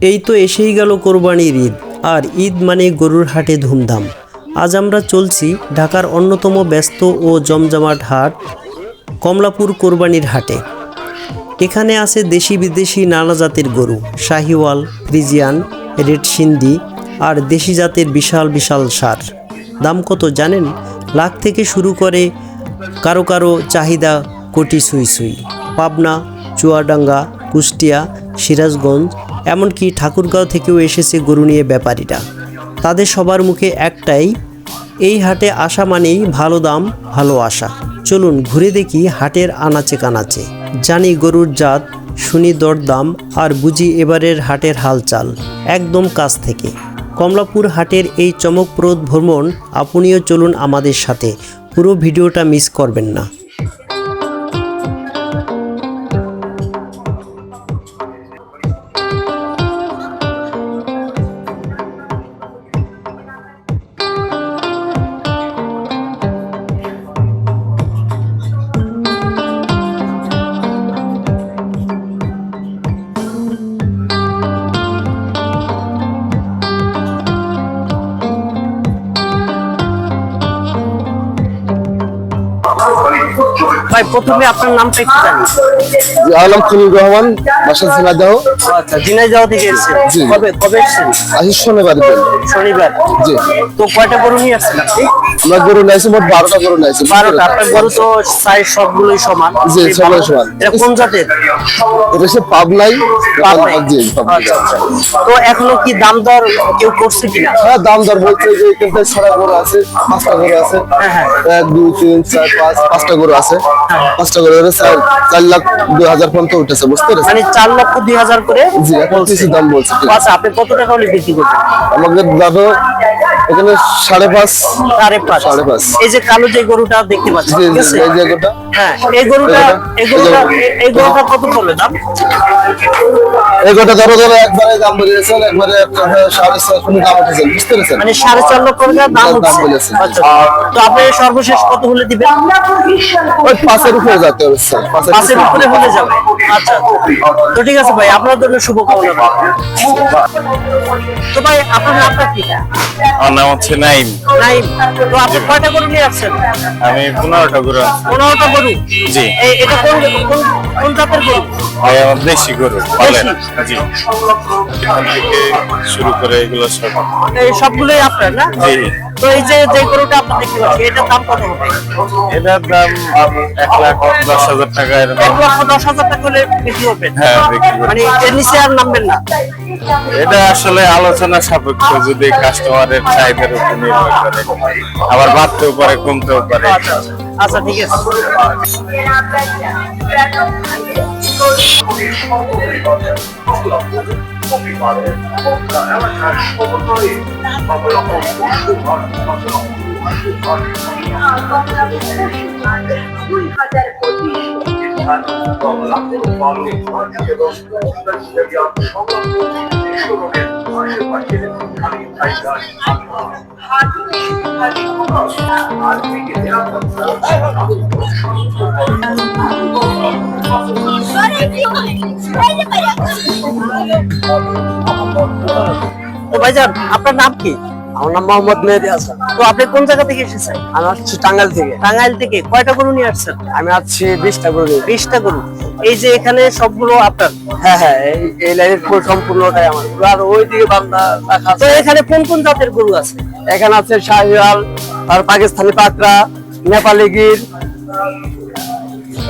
এই তো এসেই গেল কোরবানির ঈদ। আর ঈদ মানে গরুর হাটে ধুমধাম। আজ আমরা চলছি ঢাকার অন্যতম ব্যস্ত ও জমজমাট হাট, কমলাপুর কোরবানির হাটে। এখানে আছে দেশি বিদেশি নানা জাতের গরু, শাহিওয়াল, ফ্রিজিয়ান, রেড সিন্ধি আর দেশি জাতের বিশাল বিশাল সার। দাম কত জানেন? লাখ থেকে শুরু করে কারও কারও চাহিদা কোটি সুই সুই। পাবনা, চুয়াডাঙ্গা, কুষ্টিয়া, সিরাজগঞ্জ এমনকি ঠাকুরগাঁও থেকেও এসেছে গরু নিয়ে ব্যাপারীরা। তাদের সবার মুখে একটাই, এই হাটে আসা মানেই ভালো দাম, ভালো আশা। চলুন ঘুরে দেখি হাটের আনাচে কানাচে। জানি গরুর জাত, শুনি দরদাম, আর বুঝি এবারের হাটের হালচাল। একদম কাছ থেকে। কমলাপুর হাটের এই চমকপ্রদ ভ্রমণ, আপনিও চলুন আমাদের সাথে। পুরো ভিডিওটা মিস করবেন না। প্রথমে আপনার নামটা একটু জানি নাম খলিল রহমান বাসা ঝিনাইদহ আচ্ছা ঝিনাইদহ থেকে এসেছেন। কবে কবে এসেছেন? আশিস শোনে বাড়িতে শনিবার। জি। তো কয়টা গরু নিয়ে আসছেন আপনি? আমরা গরু নাইছি মোট বারোটা গরু নাইছি বারোটা। আপনার গরু তো সাইজ সবগুলোই সমান। জি, এই সবগুলোই সমান। এটা কোন জাতের? এটা পাবনাই পাবনাই। জি আচ্ছা আচ্ছা। তো এখনও কি দাম দর কেউ করছে কিনা? হ্যাঁ দাম দর বলছে যে এখানে ছড়া গরু আছে পাঁচটা গরু আছে। হ্যাঁ, হ্যাঁ। এক দুই তিন চার পাঁচ পাঁচটা গরু আছে। পাঁচটা গরু আছে চার লাখ দুই হাজার পর্যন্ত উঠেছে বুঝতে পেরেছেন? মানে চার লক্ষ দুই হাজার করে জি এখন কিছু দাম বলছে। আচ্ছা আপনি কত টাকা হলে বিক্রি করবেন? আমাদের দাদা এখানে সাড়ে পাঁচ সাড়ে পাঁচ। সাড়ে পাঁচ। এই যে কালো যে গরুটা দেখতে পাচ্ছেন এই যে জায়গাটা হ্যাঁ এই গরুটা এই গরুটা এই গরুটা কত পড়বে দাম? এগারোটা ধরো ধরো একবারে দাম বলেছেন একবারে সাড়ে ছয় কোনো দাম উঠেছেন বুঝতে পেরেছেন? মানে সাড়ে চার লক্ষ টাকা দাম দাম উঠছে আচ্ছা। তো আপনি সর্বশেষ কত হলে দিবেন? ওই পাঁচের উপরে যেতে হবে পাঁচের পাঁচের উপরে হলে যাবে। আচ্ছা তো ঠিক আছে ভাই আপনার জন্য শুভকামনা। রইল। তো ভাই আপনার নামটা কি? আমার নাম হচ্ছে নাইম। নাই তো আপনি কয়টা গরু নিয়ে আসছেন? আমি পনেরোটা গরু। পনেরোটা গরু। জি। এটা কোন কোন কোন জাতের গরু? আমার দেশি গরু জি। এখান থেকে শুরু করে এগুলো সব। এই সবগুলোই আপনার না? জি। তো এই যে যে গরুটা আপনি দেখতে পাচ্ছেন এটার দাম কত হবে? এটার দাম এক লাখ দশ হাজার টাকা এরকম। এক লক্ষ দশ হাজার টাকা হলে বিক্রি করবেন হ্যাঁ বিক্রি মানে এর নিচে আর নামবেন না। এটা আসলে আলোচনা সাপেক্ষ যদি কাস্টমারের চাহিদার উপর নির্ভর করে। আবার বাড়তেও পারে কমতেও পারে। আচ্ছা ঠিক আছে। দুই হাজার পঁচিশ তো ভাইজান আপনার নাম কি? আমার নাম মোহাম্মদ মেহেদি হাসান। তো আপনি কোন জায়গা থেকে এসেছেন? আমি আসছি টাঙ্গাইল থেকে। টাঙ্গাইল থেকে। কয়টা গরু নিয়ে আসছেন? আমি আসছি বিশটা গরু বিশটা গরু। এই যে এখানে সবগুলো আপনার? হ্যাঁ হ্যাঁ এই- লাইনের পুরো সম্পূর্ণটাই আমার। আর ওইদিকে বান্দা রাখা তো আছে এখানে কোন কোন জাতের গরু আছে? এখানে আছে শাহিওয়াল আর পাকিস্তানি পাকড়া নেপালি গির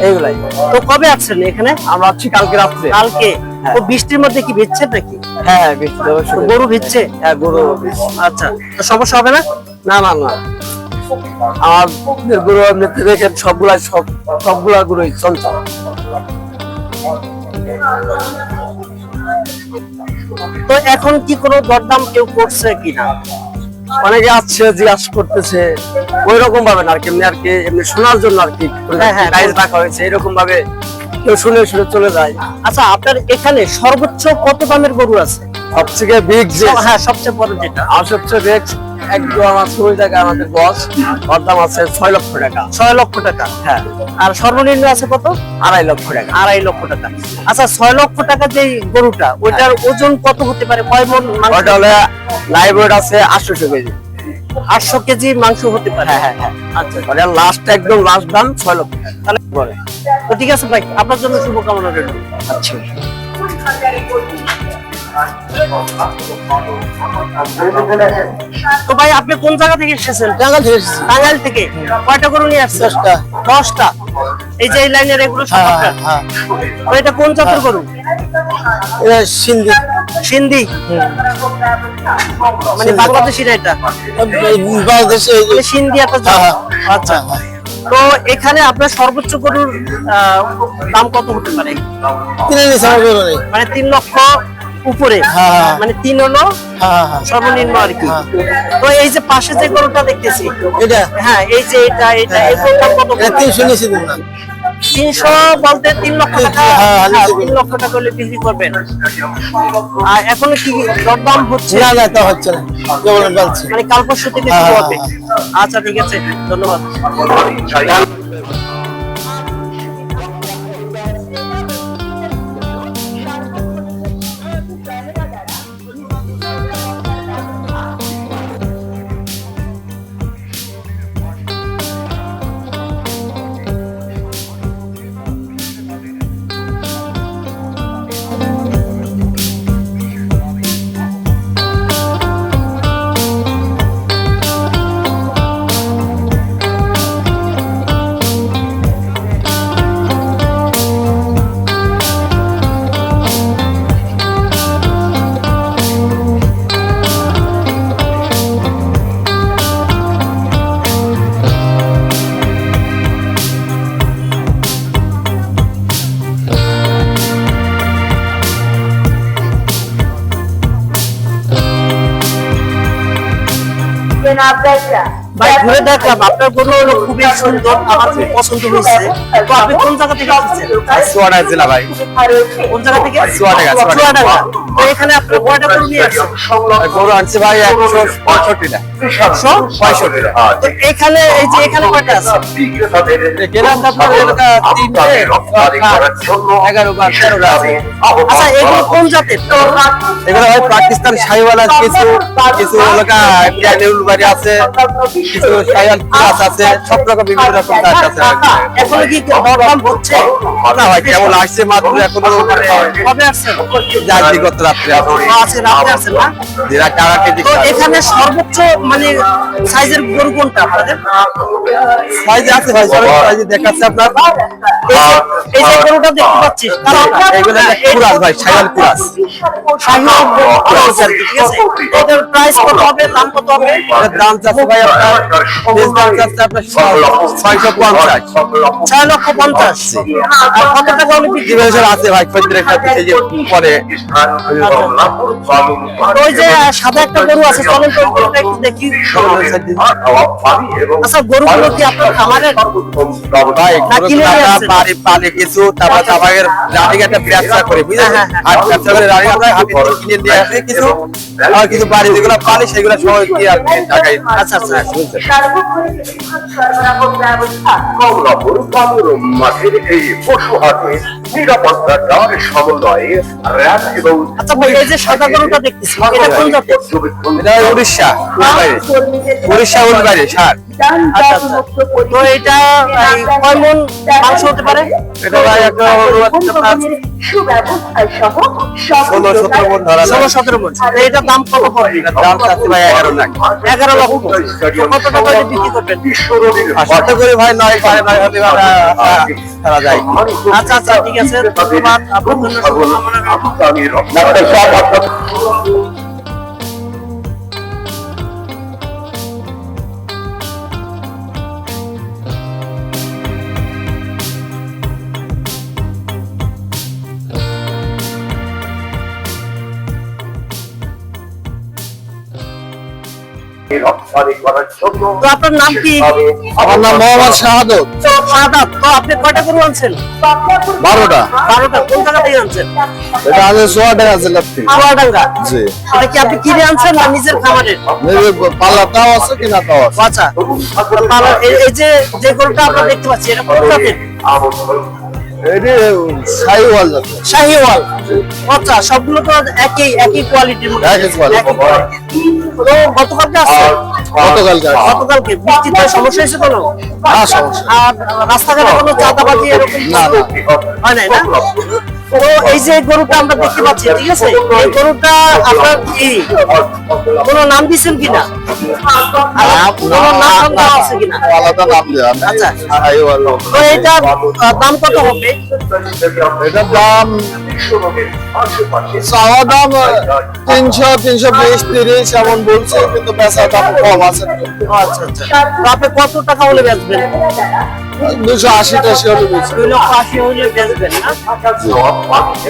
এইগুলাই। তো কবে আসছেন এখানে? আমরা আসছি কালকে রাত্রে। কালকে। তো বৃষ্টির মধ্যে কি বেচছেন নাকি? হ্যাঁ হ্যাঁ বৃষ্টি অবশ্যই গরু ভিজছে? হ্যাঁ গরু আচ্ছা তো সমস্যা হবে না? না না না। আমার গরু এমনিতে দেখেন সবগুলা সব সবগুলা গরুই চঞ্চল তো এখন কি কোনো দরদাম কেউ করছে কিনা? অনেকে আসছে জিজ্ঞাসা করতেছে। ওই রকম ভাবে না আর কি এমনি আর কি এমনি শোনার জন্য আর কি। হ্যাঁ, হ্যাঁ। রাখা হয়েছে এরকম ভাবে কেউ শুনে শুনে চলে যায়। আচ্ছা আপনার এখানে সর্বোচ্চ কত দামের গরু আছে? সবথেকে বিগ যে হ্যাঁ সবচেয়ে বড় যেটা। আমার সবচেয়ে বিগ একদম আমার ছবি টাকা আমাদের বস ওর দাম আছে ছয় লক্ষ টাকা। ছয় লক্ষ টাকা। হ্যাঁ। আর সর্বনিম্ন আছে কত? আড়াই লক্ষ টাকা। আড়াই লক্ষ টাকা। আচ্ছা ছয় লক্ষ টাকা যে গরুটা ওইটার ওজন কত হতে পারে? কয় মন ওটা হলে লাইভ ওয়েট আছে আটশোশো কেজি। আটশো কেজি মাংস হতে পারে। হ্যাঁ হ্যাঁ হ্যাঁ। আচ্ছা। ওটা লাস্ট একদম লাস্ট দাম ছয় লক্ষ তাহলে বলে তো ঠিক আছে ভাই আপনার জন্য শুভকামনা রইল। আচ্ছা। তো ভাই আপনি কোন জায়গা থেকে এসেছেন? টাঙ্গাল থেকে টাঙ্গাইল থেকে? কয়টা গরু নিয়ে আসছেন? দশটা। দশটা। এই যে এই লাইনের এগুলো সব হ্যাঁ? হ্যাঁ এটা কোন জাতের গরু? এটা সিন্ধি। সিন্ধি? মানে বাংলাদেশিরা এটা? বাংলাদেশে মানে সিন্ধি একটা হ্যাঁ, আচ্ছা। তো এখানে আপনার সর্বোচ্চ গরুর আহ, দাম কত হতে পারে? মানে তিন লক্ষ উপরে। হ্যাঁ, হ্যাঁ। মানে তিন হলো হ্যাঁ হ্যাঁ সর্বনিম্ন আর কি। তো এই যে পাশে যে গরুটা দেখতেছি এটা? হ্যাঁ এই যে এটা এটা এই গরুটার কত তিনশো নিয়েছি তিনশো বলতে তিন লক্ষ টাকা হ্যাঁ, হ্যাঁ, হ্যাঁ, তিন লক্ষ টাকা হলে বিক্রি করবেন। আর এখনও কি দরদাম হচ্ছে? না না তা হচ্ছে না। মানে কাল পরশু থেকে হ্যাঁ, শুরু হ্যাঁ, হবে। আচ্ছা ঠিক আছে। ধন্যবাদ। ভাই ঘুরে দেখলাম আপনার গরু হলো খুবই সুন্দর আমার খুব পছন্দ হয়েছে। তো আপনি কোন জায়গা থেকে আসছেন? সোয়াডা জেলা ভাই। কোন জায়গা থেকে? সোয়াডা। চুয়াডাঙ্গা তো এখানে আপনি কয়টা গরু নিয়ে আসছেন? গরু আনছে ভাই একশো পঁয়ষট্টিটা একশো পঁয়ষট্টিটা এখানে এই যে এখানে কয়টা আছে? গেলাম তারপর এলাকা তিনটে এগারো বার তেরোটা আছে। আচ্ছা এগুলো কোন জাতের? এগুলো হয় পাকিস্তান শাহিওয়ালা কিছু কিছু এলাকা বাড়ি আছে কিছু শাহিওয়াল ক্লাস আছে সব রকম বিভিন্ন রকম কাজ আছে। এখনও কি দরদাম হচ্ছে? না ভাই কেমন আসছে মাত্র এখনও। কবে আসছেন যাক বিগত রাত্রে আছে না? এখানে সর্বোচ্চ মানে সাইজের গরু কোনটা আপনাদের? সাইজ আছে ভাই সাইজ দেখাচ্ছে আপনার। এই যে- গরুটা দেখতে পাচ্ছিস এগুলো কুরাস ভাই শাহিওয়াল কুরাস। শাহিওয়াল গরু ঠিক আছে? এটার প্রাইস কত হবে দাম কত হবে? এটার দাম চাচ্ছে ভাই আপনার বেশ দাম চাচ্ছে আপনার ছয়শো পঞ্চাশ। ছয় লক্ষ পঞ্চাশ আর কত টাকা হলে বিক্রি জীবন আছে ভাই খদ্দের একটা এই যে পরে ওই যে সাদা একটা গরু আছে চলেন তো গরুটা একটু দেখি আচ্ছা গরুগুলো কি আপনার খামারের? ভাই না, আসছেন? পানি কিছু তারপর তাবাগের রানিং একটা ব্যবসা করে বুঝলেন হ্যাঁ, হ্যাঁ, আর ব্যবসা করে রানিং আমরা হাতে কিনে নিয়ে আসি কিছু আর কিছু বাড়ি যেগুলো পানি সেগুলো সবাই কি আর কি টাকাই আচ্ছা আচ্ছা। সরবরাহ ব্যবস্থা কমলাপুর পামুরম মাঠের এই পশু হাটে নিরাপত্তার সমন্বয়ে র্যাব এবং আচ্ছা ভাই এই যে সাদা গরুটা দেখতেছি এটা কোন জাতের? এটা উড়িষ্যা উড়িষ্যা উলবাড়ি সার আচ্ছা আচ্ছা তো এটা কয় মন মাংস হতে পারে? এটা ভাই একটা সুব্যবস্থায় সহ ষোলো সতেরো মন ধরা ষোলো সতেরো মন। তো দাম কত পড়বে দাম চাচ্ছে ভাই এগারো লাখ। এগারো লক্ষ কত? টাকা বিক্রি করবেন? আর করে ভাই নয় সাড়ে যায়। আচ্ছা আচ্ছা ঠিক আছে ধন্যবাদ আপনার জন্য শুভকামনা তো আপনার নাম কি? আমার নাম মোহাম্মদ শাহাদত। সাদাত তো আপনি কয়টা গরু আনছেন? বারোটা। বারোটা। কোন জায়গা থেকে আনছেন? এটা আছে সোয়াটার আছে লাপ্তি চুয়াডাঙ্গা জি। এটা কি আপনি কিনে আনছেন না নিজের খামারের নিজের পাল্লাটাও আছে কিনাটাও আছে। আচ্ছা। তাহলে এই- যে যে গরুটা দেখতে এটা কোন জাতের? শাহিওয়াল আচ্ছা সবগুলো তো একই একই কোয়ালিটির মধ্যে। একই quality। একই quality। তো গতকালকে আসছে। গতকালকে। গতকালকে বৃষ্টিতে সমস্যা হয়েছে কোনো? না সমস্যা আর রাস্তাঘাটে কোনো চাঁদাবাজি এরকম না, না। হয় নাই না? তো এই যে গরুটা আমরা দেখতে পাচ্ছি ঠিক আছে? এই গরুটা আপনার কি? কোনো নাম দিচ্ছেন কিনা? আর কোনো নাম টাম আছে কিনা? আলাদা নাম দেওয়া আচ্ছা। তো দাম কত হবে? এটার দাম চাওয়া দাম তিনশো তিনশো বিশ তিরিশ এমন বলছে কিন্তু বেচা দাম কম আছে। আচ্ছা আচ্ছা। আপনি কত টাকা হলে বেচবেন? দুশো আশি টাশি হলে দুই লক্ষ আশি হলে বেচবেন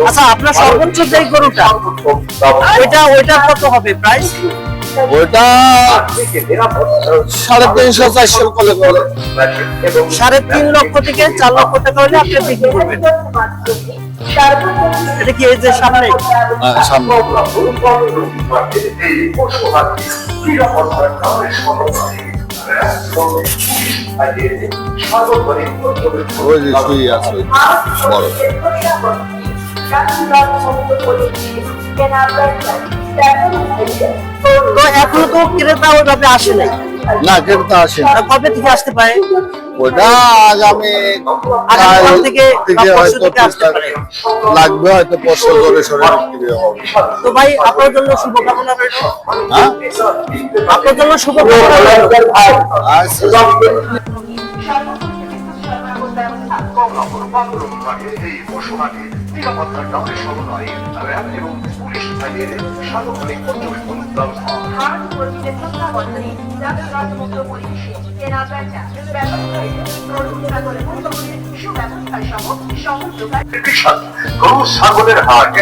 আচ্ছা আপনার সর্বোচ্চ যে গরুটা ওইটা ওইটা কত হবে প্রাইস ওইটা সাড়ে তিনশো চারশো করে করে সাড়ে তিন লক্ষ থেকে চার লক্ষ টাকা হলে আপনি বিক্রি করবেন। এটা কি এই যে সামনে? হ্যাঁ, সামনে। ওই যে শুয়ে আছে ওই বড়। তো এখনও তো ক্রেতা ওইভাবে আসে নাই। না কেটে আসে না। কবে থেকে আসতে পারে? ওটা আগামী আগামী কাল থেকে। লাগবে হয়তো পরশু ধরে সরে বিক্রি তো ভাই আপনার জন্য শুভকামনা রইল। হ্যাঁ? আপনার জন্য শুভকামনা রইল। আচ্ছা গরু ছাগলের হাট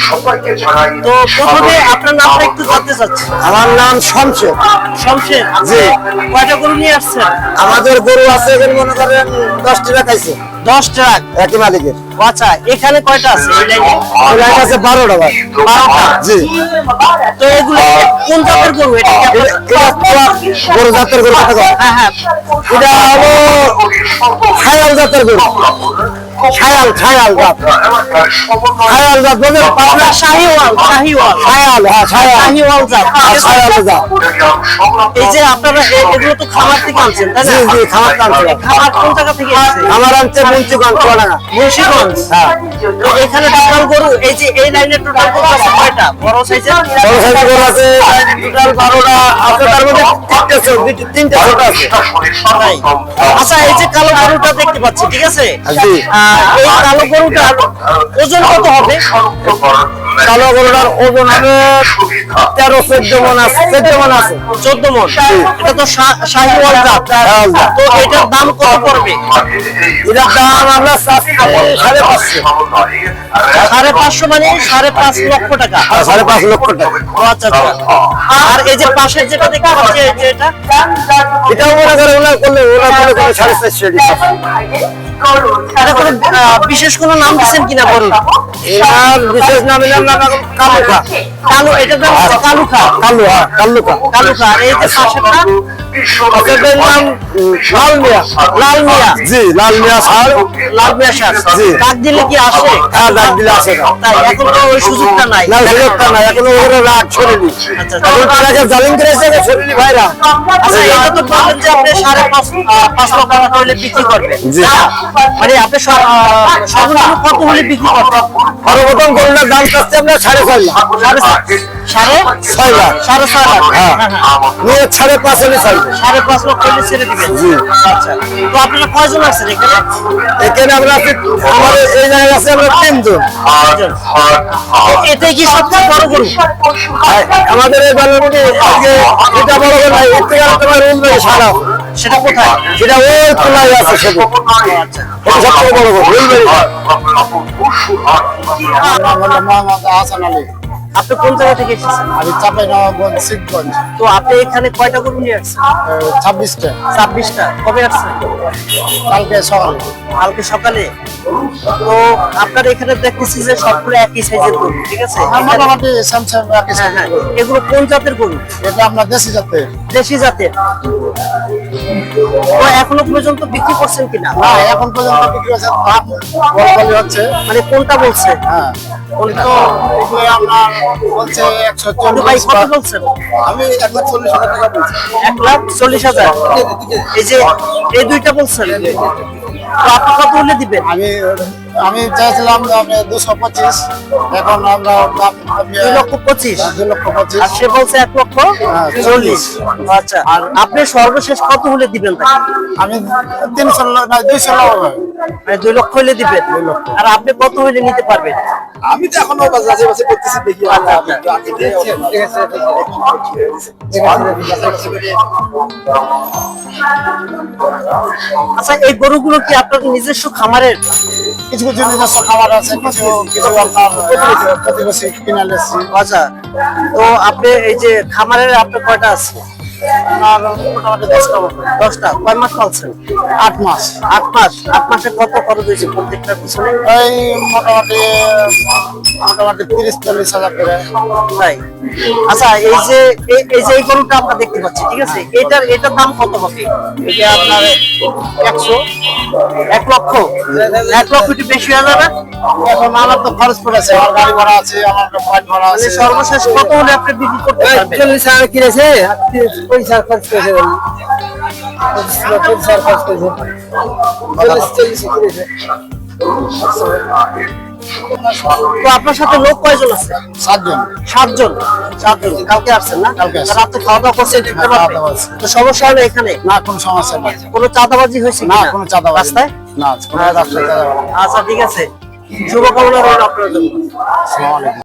সবাইকে জানাই তো প্রথমে আপনার নামটা একটু জানতে চাচ্ছি। আমার নাম শমশের। শমশের জি। কয়টা গরু নিয়ে আসছেন? আমাদের গরু আছে এখানে মনে করেন দশ টাকা খাইছে দশ ট্রাক। একই মালিকের। আচ্ছা এখানে কয়টা আছে? এই লাইনে আছে। বারোটা ভাই। বারোটা? জি। তো এগুলো কোন জাতের গরু? এটা গরু? জাতের গরু কথা কয়। হ্যাঁ হ্যাঁ। এটা হলো খায়াল জাতের গরু। খায়াল খায়াল জাত। খায়াল জাত আপনার শাহিওয়াল শাহিওয়াল। খায়াল হ্যাঁ খায়াল। শাহিওয়াল জাত। হ্যাঁ, খায়াল জাত। এই যে আপনারা এগুলো তো খামার থেকে আনছেন তাই না? জি, খামার। খামার কোন জায়গা থেকে আমার আনছে মুন্সিগঞ্জ মুন্সিগঞ্জ? হ্যাঁ। তো এখানে টোটাল গরু এই যে এই লাইনে টোটাল গরু আছে কয়টা? বড় সাইজের বড় সাইজের গরু আছে টোটাল বারোটা আছে তার মধ্যে তিনটে ছোট, তিনটে ছোট আছে। আচ্ছা এই যে কালো গরুটা দেখতে পাচ্ছি ঠিক আছে? জি। এই কালো গরুটার ওজন কত হবে? কালো গরুটার ওজন হবে তেরো চোদ্দ মন আছে চোদ্দ মন আছে চোদ্দ মন। এটা তো শাহিওয়াল জাত তো এটার দাম কত পড়বে? এটার দাম আমরা চাচ্ছি সাড়ে পাঁচশো। সাড়ে পাঁচশো মানে সাড়ে পাঁচ লক্ষ টাকা। সাড়ে পাঁচ লক্ষ টাকা। আচ্ছা আচ্ছা। আর এই যে পাশের যেটা দেখতে পাচ্ছি যে এটা? এটাও মনে করে ওরা করলে ওরা মনে করে সাড়ে চারশো বিশেষ কোনো নাম দিচ্ছেন কিনা বলুন। এর বিশেষ নাম এর নাম কালুকা কালু এটা তো কালুকা কালুকা কালু কালুকা আর এই যে উম, লাল মিয়া লাল মিয়া। জি লাল মিয়া সার লাল মিয়া শাক জি। ডাক দিলে কি আসে? হ্যাঁ ডাক দিলে আসে তাই এখন তো ওই সুযোগটা নাই। না সুযোগটা নাই এখন ওগুলো রাগ ছড়িনি আচ্ছা এখন তারা যে জালিম করেছে ছড়িনি ভাইরা? আচ্ছা এটা তো বললেন যে আপনি সাড়ে পাঁচ পাঁচ লক্ষ টাকা হলে বিক্রি করবেন। জি। মানে আপনি সর্বনিম্ন কত হলে বিক্রি করবেন? সর্বপ্রথম গরুটার দাম চাচ্ছে আমরা সাড়ে ছয় লাখ। সাড়ে সাড়ে ছয় লাখ। সাড়ে ছয় লাখ। হ্যাঁ হ্যাঁ, হ্যাঁ। সাড়ে পাঁচ হলে সাড়ে পাঁচ লক্ষ হলে ছেড়ে দিবেন। জি। আচ্ছা। তো আপনারা কয়জন আছেন এখানে? এখানে আমরা আছি আমাদের এই জায়গায় আছে আমরা তিনজন। এটাই কি সবচেয়ে বড় গরু? আর আমাদের এই বাড়ির মধ্যে আজকে এটা বড় করে নাই এর থেকে তোমার রুম লাগে সারা সেটা কোথায়? সেটা ওই খোলাই আছে সেটা আচ্ছা এটা সব থেকে বড় করে রুম লাগে পশুর হাট মোহাম্মদ হাসান আলী। আপনি কোন জায়গা থেকে এসেছেন? আমি চাপাই নবাবগঞ্জ শিবগঞ্জ তো আপনি এখানে কয়টা গরু নিয়ে আসছেন ছাব্বিশটা। ছাব্বিশটা। কবে আসছেন? কালকে সকালে। কালকে সকালে? তো আপনার এখানে দেখতেছি যে সবগুলো একই সাইজের গরু ঠিক আছে? আর মোটামুটি স্যামসাং একই হ্যাঁ হ্যাঁ। এগুলো কোন জাতের গরু এটা আপনার দেশি জাতের। দেশি জাতের। তো এখনও পর্যন্ত বিক্রি করছেন কিনা? না এখন পর্যন্ত বিক্রি হচ্ছে হচ্ছে মানে কোনটা বলছে? হ্যাঁ। কোনটা? আপনার বলছে একশো চল্লিশ আমি এক লাখ চল্লিশ হাজার টাকা বলছি। এক লাখ চল্লিশ হাজার? এই যে এই দুইটা বলছেন? তো আপনি কত হলে দিবেন আমি আমি চাইছিলাম দুশো পঁচিশ এখন আমরা দুই লক্ষ পঁচিশ। দুই লক্ষ পঁচিশ। আর সে বলছে এক লক্ষ হ্যাঁ, চল্লিশ। আচ্ছা আর আপনি সর্বশেষ কত হলে দিবেন আমি তিনশো না দুইশো মানে দুই লক্ষ হলে দিবেন। আর আপনি কত হলে নিতে পারবেন? আমি তো এখনও করতেছি দেখি আচ্ছা, আচ্ছা। আচ্ছা এই গরুগুলো কি আপনার নিজস্ব খামারের কিছু কিছু নিজস্ব খাবার আছে, কিছু কিছু আপনার প্রতিবেশী- আচ্ছা তো আপনি এই যে খামারের আপনার কয়টা আছে? আর মোটামুটি দশটা দশটা কয় মাস পালছেন? আট মাস। আট মাস। আট মাসে কত খরচ হয়েছে প্রত্যেকটার পিছনে? এই মোটামুটি মোটামুটি তিরিশ চল্লিশ হাজার করে। তাই? আচ্ছা এই যে এই- যে এই গরুটা আমরা দেখতে পাচ্ছি ঠিক আছে? এটার এটার দাম কত হবে এটা আপনার একশো। এক লক্ষ? এক লক্ষ একটু বেশি হয়ে যাবে? এখন আমার তো খরচ পড়েছে আমার গাড়ি ভাড়া আছে আমার মোবাইল ভাড়া মানে আছে সর্বশেষ কত হলে আপনি বিক্রি করতে পারবেন? চল্লিশ হাজার কিনেছে? পয়সা খরচ করেছে পয়সা খরচ করেছে চল্লিশ চল্লিশ কিনেছে তো আপনার সাথে লোক কয়জন আছে? সাতজন। সাতজন। সাতজন। কালকে আসছেন না? কালকে আসছি। রাতে খাওয়া দাওয়া করছেন দেখতে হ্যাঁ। তো সমস্যা হলো এখানে? না কোনো সমস্যা নেই। কোনো চাঁদাবাজি হয়েছে না কিনা? চাঁদাবাজি রাস্তায়? না চাঁদাবাজি আচ্ছা ঠিক আছে। শুভকামনা রইল আপনার জন্য। আসসালামু আলাইকুম।